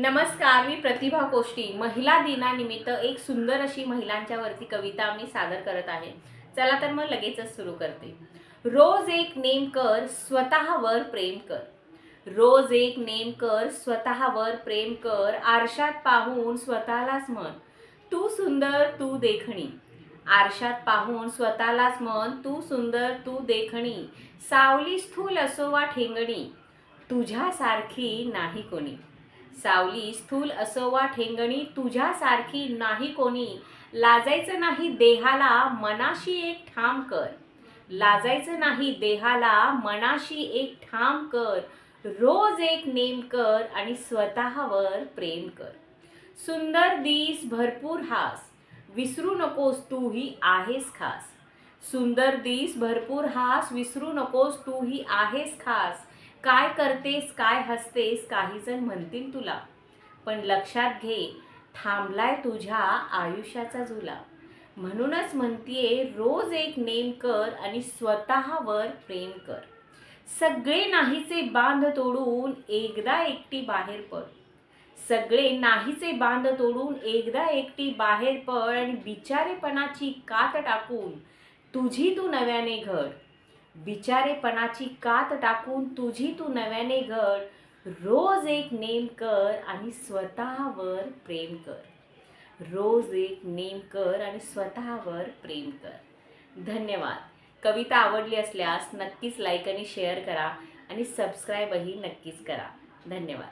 नमस्कार मी प्रतिभा कोष्टी. महिला दिनानिमित्त एक सुंदर अशी महिलांच्यावरती कविता मी सादर करत आहे. चला तर मग लगेचच सुरू करते. रोज एक नेम कर स्वतःवर प्रेम कर. रोज एक नेम कर स्वतःवर प्रेम कर. आरशात पाहून स्वतःलाच म्हण. तू सुंदर तू देखणी. आरशात पाहून स्वतःलाच म्हण. तू सुंदर तू देखणी. सावली स्थूल असो वा ठेंगणी. तुझ्यासारखी नाही कोणी. सावली स्थूल असो वा ठेंगणी तुझ्यासारखी नाही कोणी. लाजायचं नाही देहाला मनाशी एक ठाम कर. लाजायचं नाही देहाला मनाशी एक ठाम कर. रोज एक नेम कर आणि स्वतःवर प्रेम कर. सुंदर दिस भरपूर हास. विसरू नकोस तूही आहेस खास. सुंदर दिस भरपूर हास. विसरू नकोस तूही आहेस खास. काय करतेस काय हसतेस काही जण म्हणतील तुला. पण लक्षात घे थांबलाय तुझ्या आयुष्याचा झुला. म्हणूनच म्हणतीये रोज एक नेम कर आणि स्वतःवर प्रेम कर. सगळे नाहीचे बांध तोडून एकदा एकटी बाहेर पड. सगळे नाहीचे बांध तोडून एकदा एकटी बाहेर पड आणि बिचारेपणाची कात टाकून तुझी तू नव्याने घड. बिचारेपणाची कात टाकून तुझी तू नव्याने घड. रोज एक नेम कर आणि स्वतःवर प्रेम कर. रोज एक नेम कर आणि स्वतःवर प्रेम कर. धन्यवाद. कविता आवडली असल्यास नक्कीच लाईक आणि शेअर करा आणि सबस्क्राईबही नक्कीच करा. धन्यवाद.